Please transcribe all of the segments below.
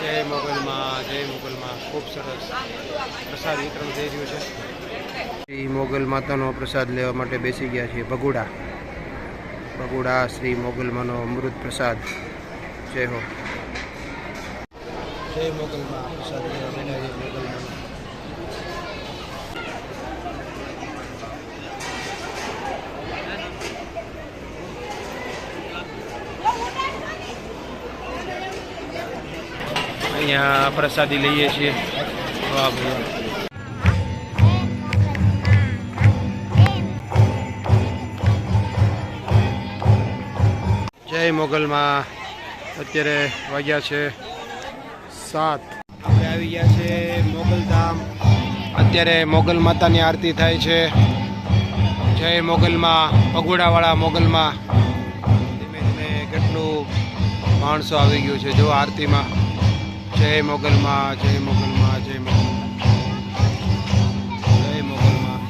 જય મોગલમાં જય મોગલમાં. ખૂબ સરસ પ્રસાદ વિતરણ થઈ રહ્યું છે. શ્રી મોગલ માતાનો પ્રસાદ લેવા માટે બેસી ગયા છીએ ભગુડા. ભગુડા શ્રી મોગલમાંનો અમૃત પ્રસાદ. જય હો. જય મોગલમાં પ્રસાદ લેવા માટે છીએ મોગલમાં. અહીંયા પ્રસાદી લઈએ છીએ. જય મોગલમાં. અત્યારે વાગ્યા છે સાત. આપણે આવી ગયા છે મોગલધામ અત્યારે મોગલ માતાની આરતી થાય છે. જય મોગલમાં, પગોડાવાળા મોગલમાં. ધીમે ધીમે કેટલું માણસો આવી ગયું છે. જો આરતીમાં જય મોગલમાં જય મોગલમાં જય મોગલમાં. જય મોગલમાં.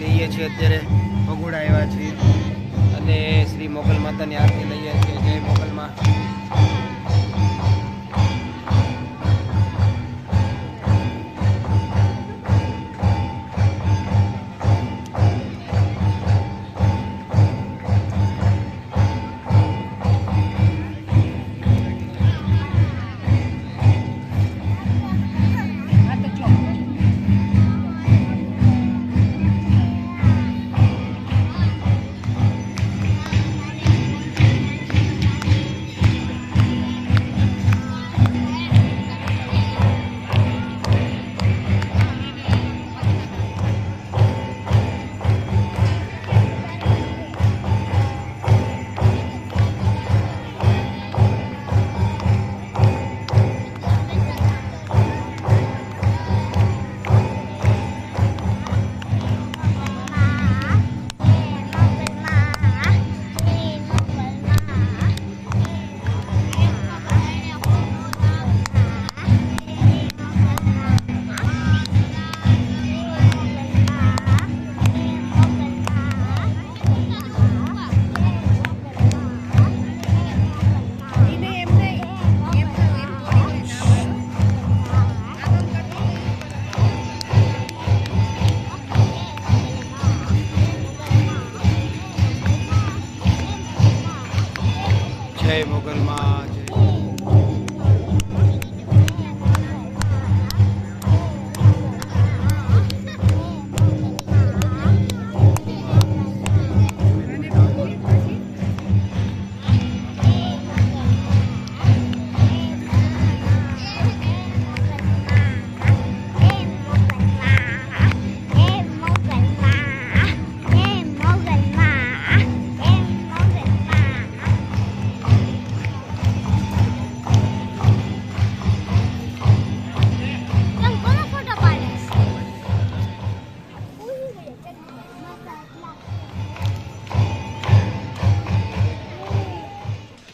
લઈએ છીએ અત્યારે. ભગોડા આવ્યા છીએ. અને શ્રી મોગલ માતાની આરતી લઈએ છીએ. જય મોગલમાં.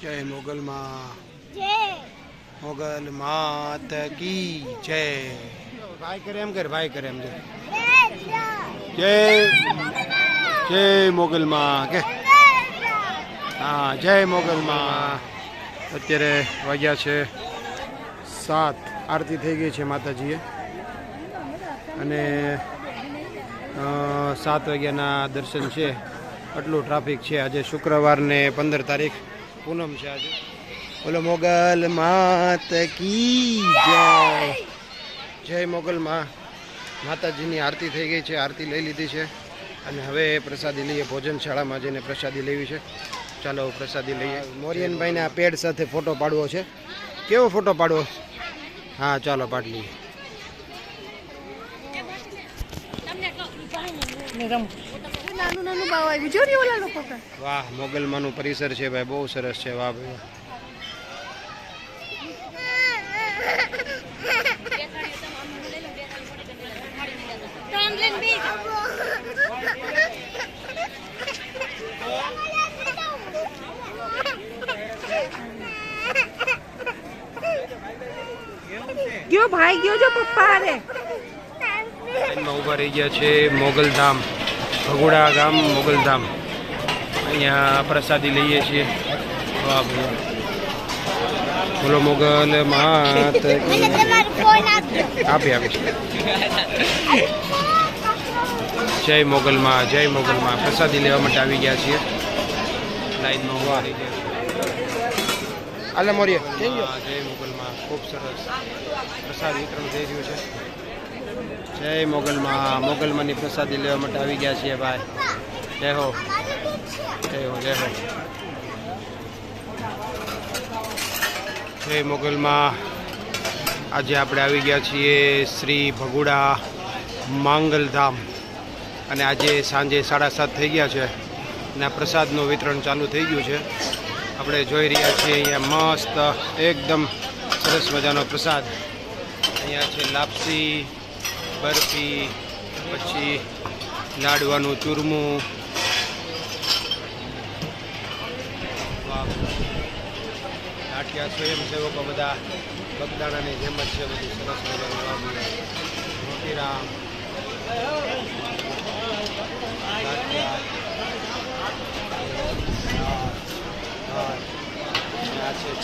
જય મોગલમાં મોગલ માત કી જય. ભાઈ કરે એમ કર ભાઈ કરે એમ જય જય. જય મોગલમાં કે. હા જય મોગલમાં અત્યારે વાગ્યા છે સાત. આરતી થઈ ગઈ છે માતાજીએ. અને સાત વાગ્યાના દર્શન છે. આટલું ટ્રાફિક છે. આજે શુક્રવારને પંદર તારીખ. પૂનમ છે આજે. બોલો મોગલ માત કી જય. જય મોગલ માં. માતાજીની આરતી થઈ ગઈ છે આરતી લઈ લીધી છે. અને હવે પ્રસાદી લઈએ ભોજનશાળામાં જઈને પ્રસાદી લેવી છે. ચાલો પ્રસાદી લઈએ. મોરિયનભાઈને આ પેડ સાથે ફોટો પાડવો છે. કેવો ફોટો પાડવો? હા ચાલો પાડ લઈએ. નાનું નાનું બાવ આવ્યું. જો ને ઓલા લોકો. વાહ મોગલમાંનું પરિસર છે ભાઈ બહુ સરસ છે વાહ ભાઈ. ગયો ભાઈ ગયો જો પપ્પા રે લાઈનમાં ઊભા રહી ગયા છે મોગલધામ. ભગોડા ગામ મોગલધામ અહીંયા પ્રસાદી લઈએ છીએ. વાહ બોલો મોગલ માત. આપી આપી. જય મોગલમાં જય મોગલમાં પ્રસાદી લેવા માટે આવી ગયા છીએ. લાઈનમાં ઊભા રહી ગયા આલે મોરીએ જય મોગલમાં ખૂબ સરસ. પ્રસાદ વિતરણ થઈ રહ્યું છે. જય મોગલમાં. મોગલમાંની પ્રસાદી લેવા માટે આવી ગયા છીએ ભાઈ. જય હો. જય હો જય હો. જય મોગલમાં. આજે આપણે આવી ગયા છીએ શ્રી ભગુડા માંગલધામ. અને આજે સાંજે સાડા સાત થઈ ગયા છે. અને આ પ્રસાદનું વિતરણ ચાલુ થઈ ગયું છે. આપણે જોઈ રહ્યા છીએ અહીંયા મસ્ત, એકદમ સરસ મજાનો પ્રસાદ. અહીંયા છે લાપસી બરફી પછી લાડવાનું ચૂરમું. લાઠિયા સ્વયંસેવકો બધા બગદાણાની જેમ જ છે બધું સરસ મજાનું મોતીરામ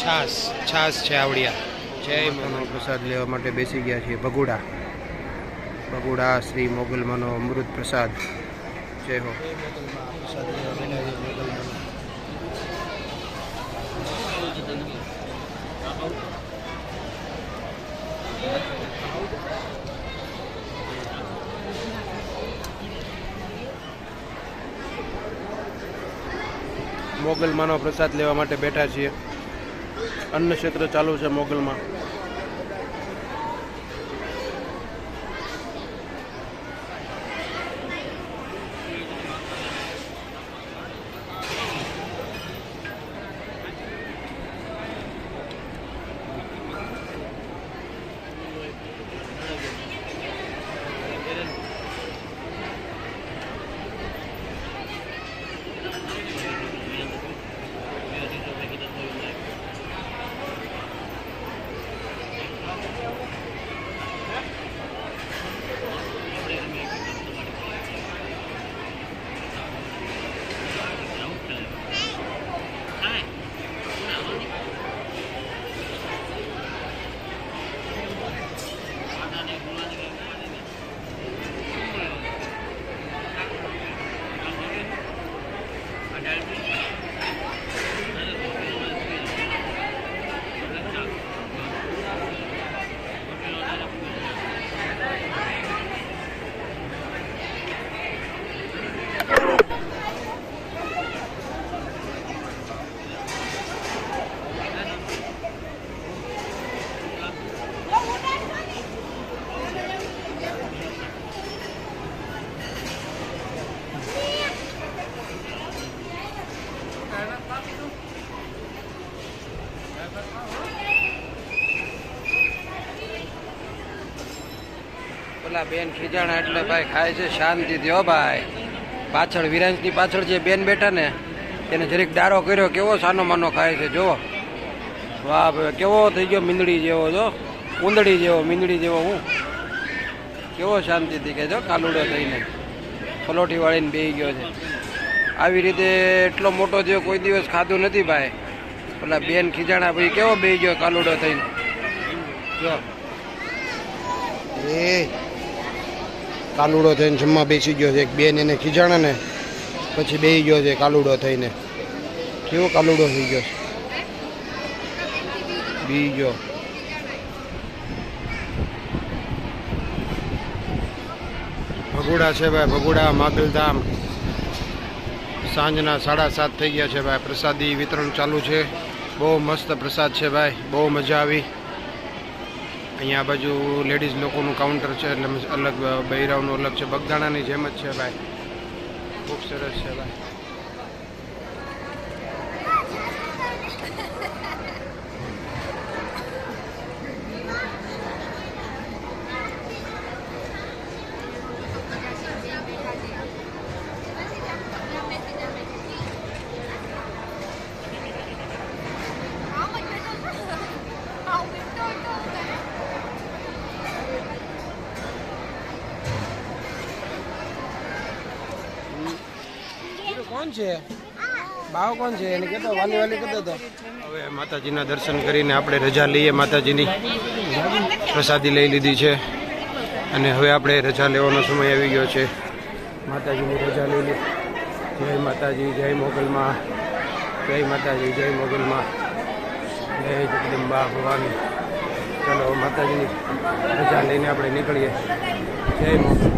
છાસ છાસ છે આવડિયા. જય પ્રસાદ લેવા માટે બેસી ગયા છીએ ભગુડા. ભગુડા શ્રી મોગલમાંનો અમૃત પ્રસાદ. જય હો. મોગલમાંનો પ્રસાદ લેવા માટે બેઠા છીએ. અન્ન ક્ષેત્ર ચાલુ છે મોગલમાં. બેન ખીજાણા એટલે ભાઈ ખાય છે શાંતિથી, હો ભાઈ. પાછળ વિરાંશની પાછળ જે બેન બેઠા ને એને જરીક ડારો કર્યો, કેવો સાનો માનો ખાય છે જો વાહ, ભાઈ, કેવો થઈ ગયો મીંદડી જેવો, જો. ઉંદડી જેવો, મીંદડી જેવો હું. કેવો શાંતિથી કે જો, કાલુડો થઈને. પલોઠી વાળીને બેહી ગયો છે. આવી રીતે એટલો મોટો થયો કોઈ દિવસ ખાધું નથી ભાઈ. પેલા બેન ખીજાણા ભાઈ કેવો બેહી ગયો કાલુડો થઈને. જો. એ કાલુડો થઈને જમવા બેસી ગયો છે. એક બેન એને ખીજાણા ને પછી બેસી ગયો છે કાલુડો થઈને. કેવો કાલુડો થઈ ગયો છે? બી ગયો ભગુડા છે ભાઈ, ભગુડા, માગલધામ. સાંજના સાડા સાત થઈ ગયા છે ભાઈ. પ્રસાદી વિતરણ ચાલુ છે. બહુ મસ્ત પ્રસાદ છે ભાઈ. બહુ મજા આવી. અહીંયા બાજુ લેડીઝ લોકોનું કાઉન્ટર છે એટલે અલગ બૈરાવનું અલગ છે. બગદાણાની જેમ જ છે ભાઈ. ખૂબ સરસ છે ભાઈ. છે? ભાવ કોણ છે? એને કહેતો, વાલી વાલી કહેતો હતો. હવે માતાજીના દર્શન કરીને આપણે રજા લઈએ માતાજીની. પ્રસાદી લઈ લીધી છે. અને હવે આપણે રજા લેવાનો સમય આવી ગયો છે. માતાજીની રજા લઈ લી. જય માતાજી, જય મોગલમાં. જય માતાજી, જય મોગલમાં. જય જગદંબા ભવાની. ચલો, માતાજીની રજા લઈને આપણે નીકળીએ. જય મોગલ.